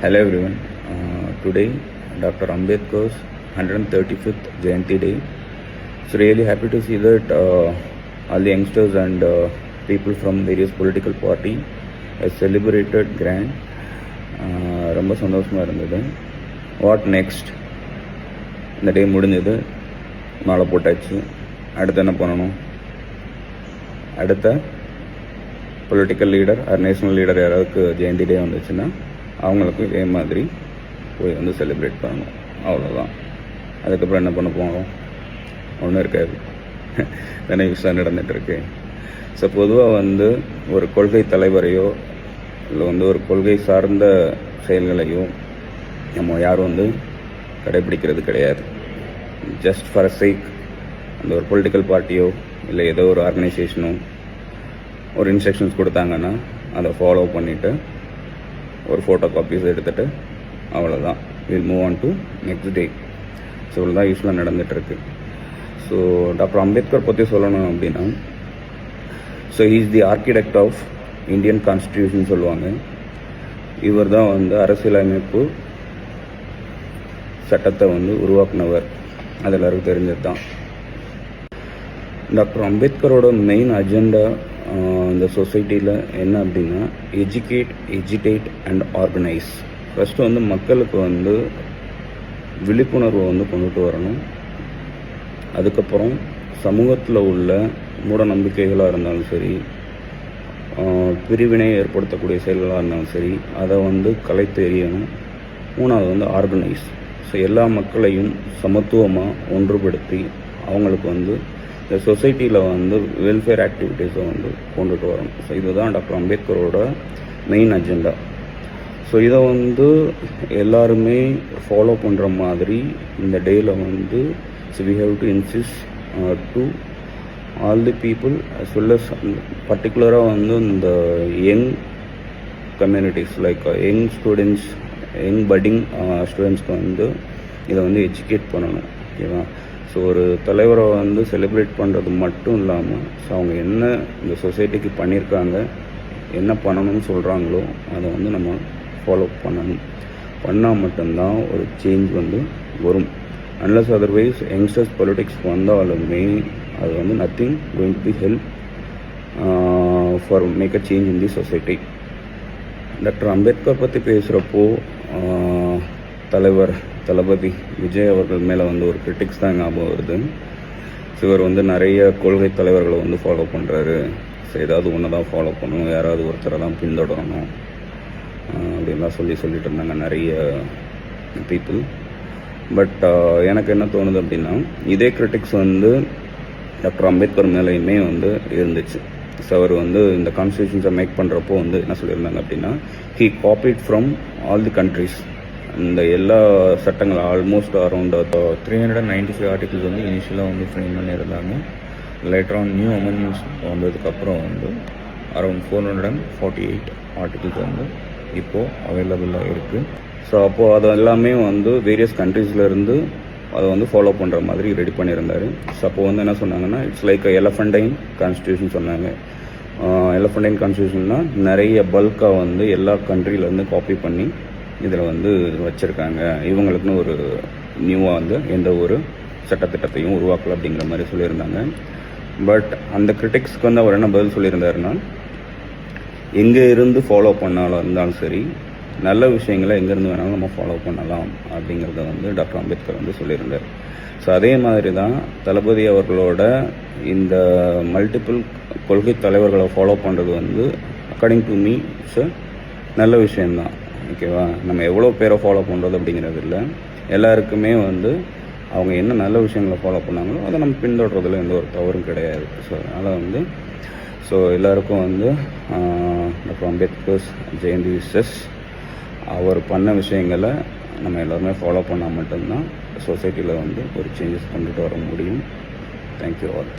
Hello everyone. Uh, today, Dr. Ambedkar's 135th Jayanti Day. So really happy to see that uh, all the youngsters and uh, people from various political party has celebrated grand. Uh, ரொம்ப சந்தோஷமாக இருந்தது what next இந்த டே முடிஞ்சது மாலை போட்டாச்சு அடுத்து என்ன பண்ணணும் அடுத்த political leader or national leader யாராவது ஜெயந்தி டே வந்துச்சுன்னா அவங்களுக்கும் இதே மாதிரி போய் வந்து செலிப்ரேட் பண்ணணும். அவ்வளோதான் அதுக்கப்புறம் என்ன பண்ண போகணும் ஒன்றும் இருக்காது. தானே விஷயம் நடந்துகிட்ருக்கு ஸோ பொதுவாக வந்து ஒரு கொள்கை தலைவரையோ இல்லை வந்து ஒரு கொள்கை சார்ந்த செயல்களையோ நம்ம யாரும் வந்து கடைபிடிக்கிறது கிடையாது. ஜஸ்ட் ஃபார் சேக் அந்த ஒரு பொலிட்டிக்கல் பார்ட்டியோ இல்லை ஏதோ ஒரு ஆர்கனைசேஷனோ ஒரு இன்ஸ்ட்ரக்ஷன்ஸ் கொடுத்தாங்கன்னா அதை ஃபாலோ பண்ணிவிட்டு ஒரு ஃபோட்டோ காப்பீஸ் எடுத்துகிட்டு அவ்வளோதான் will move on to next day so இவ்வளோ யூஸ்வலாக நடந்துகிட்ருக்கு ஸோ டாக்டர் அம்பேத்கர் பற்றி சொல்லணும் அப்படின்னா so is the architect of Indian constitution சொல்லுவாங்க. இவர் தான் வந்து அரசியலமைப்பு சட்டத்தை வந்து உருவாக்குனவர். அது எல்லாருக்கும் தெரிஞ்சது தான் டாக்டர் அம்பேத்கரோட மெயின் அஜெண்டா இந்த சொசைட்டியில் என்ன அப்படின்னா educate agitate and organise first வந்து மக்களுக்கு வந்து விழிப்புணர்வை வந்து கொண்டுட்டு வரணும். அதுக்கப்புறம் சமூகத்தில் உள்ள மூட நம்பிக்கைகளாக இருந்தாலும் சரி பிரிவினை ஏற்படுத்தக்கூடிய செயல்களாக இருந்தாலும் சரி அதை வந்து கலைத்து எறியணும். மூணாவது வந்து ஆர்கனைஸ் ஸோ எல்லா மக்களையும் சமத்துவமாக ஒன்றுபடுத்தி அவங்களுக்கு வந்து இந்த சொசைட்டியில் வந்து வெல்ஃபேர் ஆக்டிவிட்டீஸை வந்து கொண்டுட்டு வரணும் ஸோ இதுதான் டாக்டர் அம்பேத்கரோட மெயின் அஜெண்டா ஸோ இதை வந்து எல்லாருமே ஃபாலோ பண்ணுற மாதிரி இந்த டேயில் வந்து so we have to insist to all the people as well as பர்டிகுலராக வந்து இந்த young communities like young students young budding ஸ்டூடெண்ட்ஸ்க்கு வந்து இதை வந்து எஜுகேட் பண்ணணும். ஓகேவா? ஸோ ஒரு தலைவரை வந்து செலிப்ரேட் பண்ணுறது மட்டும் இல்லாமல் ஸோ அவங்க என்ன இந்த சொசைட்டிக்கு பண்ணியிருக்காங்க என்ன பண்ணணும்னு சொல்கிறாங்களோ அதை வந்து நம்ம ஃபாலோ பண்ணணும். பண்ணால் மட்டும்தான் ஒரு சேஞ்ச் வந்து வரும். அன்லஸ் அதர்வைஸ் யங்ஸ்டர்ஸ் பொலிட்டிக்ஸ்க்கு வந்தாலுமே அது வந்து nothing going to be help for make a change in the society doctor Ambedkar பற்றி பேசுகிறப்போ தலைவர் தளபதி விஜய் அவர்கள் மேலே வந்து ஒரு கிரிட்டிக்ஸ் தான் ஞாபகம் வருது. ஸோ இவர் வந்து நிறைய கொள்கை தலைவர்களை வந்து ஃபாலோ பண்ணுறாரு ஸோ ஏதாவது ஒன்று தான் ஃபாலோ பண்ணணும். யாராவது ஒருத்தரை தான் பின்தொடரணும். அப்படின்லாம் சொல்லி சொல்லிட்டு இருந்தாங்க நிறைய பீப்புள் பட் எனக்கு என்ன தோணுது அப்படின்னா இதே கிரிட்டிக்ஸ் வந்து டாக்டர் அம்பேத்கர் மேலேயுமே வந்து இருந்துச்சு. ஸோ அவர் வந்து இந்த கான்ஸ்டியூஷன்ஸை மேக் பண்ணுறப்போ வந்து என்ன சொல்லியிருந்தாங்க அப்படின்னா he copied from all the countries இந்த எல்லா சட்டங்கள் almost around three hundred and ninety five articles வந்து இனிஷியலாக வந்து ஃப்ரேம் பண்ணியிருந்தாங்க. லேட்டராக ஆன் நியூ அமெண்ட்மெண்ட்ஸ் வந்ததுக்கப்புறம் வந்து around four hundred and forty eight articles வந்து இப்போது அவைலபிளாக இருக்குது ஸோ அப்போது அது எல்லாமே வந்து வேரியஸ் கண்ட்ரீஸ்லேருந்து அதை வந்து ஃபாலோ பண்ணுற மாதிரி ரெடி பண்ணியிருந்தாரு. ஸோ அப்போ வந்து என்ன சொன்னாங்கன்னா இட்ஸ் லைக் எலஃபண்டைன் கான்ஸ்டியூஷன் சொன்னாங்க. எலஃபண்டைன் கான்ஸ்டியூஷன்னா நிறைய பல்காக வந்து எல்லா கண்ட்ரிலேருந்து காப்பி பண்ணி இதில் வந்து வச்சுருக்காங்க. இவங்களுக்குன்னு ஒரு நியூவாக வந்து எந்த ஒரு சட்டத்திட்டத்தையும் உருவாக்கலை அப்படிங்கிற மாதிரி சொல்லியிருந்தாங்க. பட் அந்த கிரிட்டிக்ஸ்க்கு வந்து அவர் என்ன பதில் சொல்லியிருந்தாருன்னா எங்கே இருந்து ஃபாலோ பண்ணாலும் இருந்தாலும் சரி நல்ல விஷயங்களை எங்கேருந்து வேணாலும் நம்ம ஃபாலோ பண்ணலாம் அப்படிங்கிறத வந்து டாக்டர் அம்பேத்கர் வந்து சொல்லியிருந்தார். ஸோ அதே மாதிரி தான் தளபதி அவர்களோட இந்த மல்டிபிள் கொள்கை தலைவர்களை ஃபாலோ பண்ணுறது வந்து அக்கார்டிங் டு மீ இட்ஸ் நல்ல விஷயந்தான் ஓகேவா நம்ம எவ்வளோ பேரை ஃபாலோ பண்ணுறது அப்படிங்கிறது இல்லை. எல்லாருக்குமே வந்து அவங்க என்ன நல்ல விஷயங்களை ஃபாலோ பண்ணாங்களோ அதை நம்ம பின்தொடர்றதுல எந்த ஒரு தவறும் கிடையாது. ஸோ அதனால் வந்து ஸோ எல்லாருக்கும் வந்து டாக்டர் அம்பேத்கர்ஸ் ஜெயந்தி விசஸ் அவர் பண்ண விஷயங்களை நம்ம எல்லாருமே ஃபாலோ பண்ணால் மட்டும்தான் சொசைட்டியில் வந்து ஒரு சேஞ்சஸ் கொண்டுட்டு வர முடியும். Thank you all